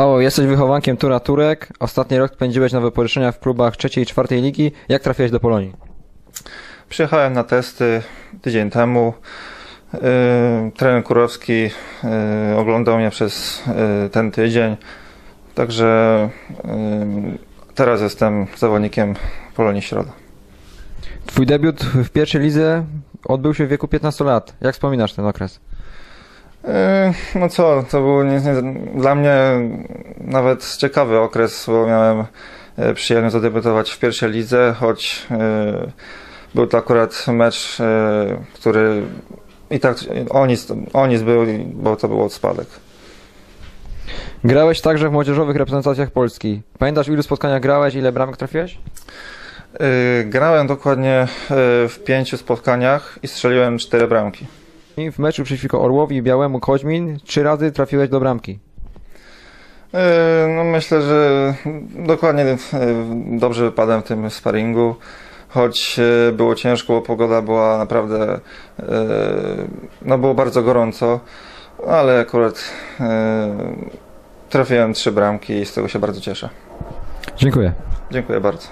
Paweł, jesteś wychowankiem Tura Turek. Ostatni rok spędziłeś na wypożyczeniach w klubach trzeciej i czwartej ligi. Jak trafiłeś do Polonii? Przyjechałem na testy tydzień temu. Yy, trener Kurowski yy, oglądał mnie przez yy, ten tydzień. Także teraz jestem zawodnikiem Polonii Środa. Twój debiut w pierwszej lidze odbył się w wieku 15 lat. Jak wspominasz ten okres? Yy, No co, to był nie, nie, dla mnie nawet ciekawy okres, bo miałem yy, przyjemność zadebiutować w pierwszej lidze, choć yy, był to akurat mecz, który i tak o nic, o nic był, bo to był spadek. Grałeś także w młodzieżowych reprezentacjach Polski. Pamiętasz, w ilu spotkaniach grałeś, ile bramek trafiłeś? Grałem dokładnie w pięciu spotkaniach i strzeliłem cztery bramki. W meczu przeciwko Orłowi i Białemu Koźmin trzy razy trafiłeś do bramki. Yy, No myślę, że dokładnie yy, dobrze wypadłem w tym sparingu, choć yy, było ciężko, bo pogoda była naprawdę, no było bardzo gorąco, ale akurat trafiłem trzy bramki i z tego się bardzo cieszę. Dziękuję. Dziękuję bardzo.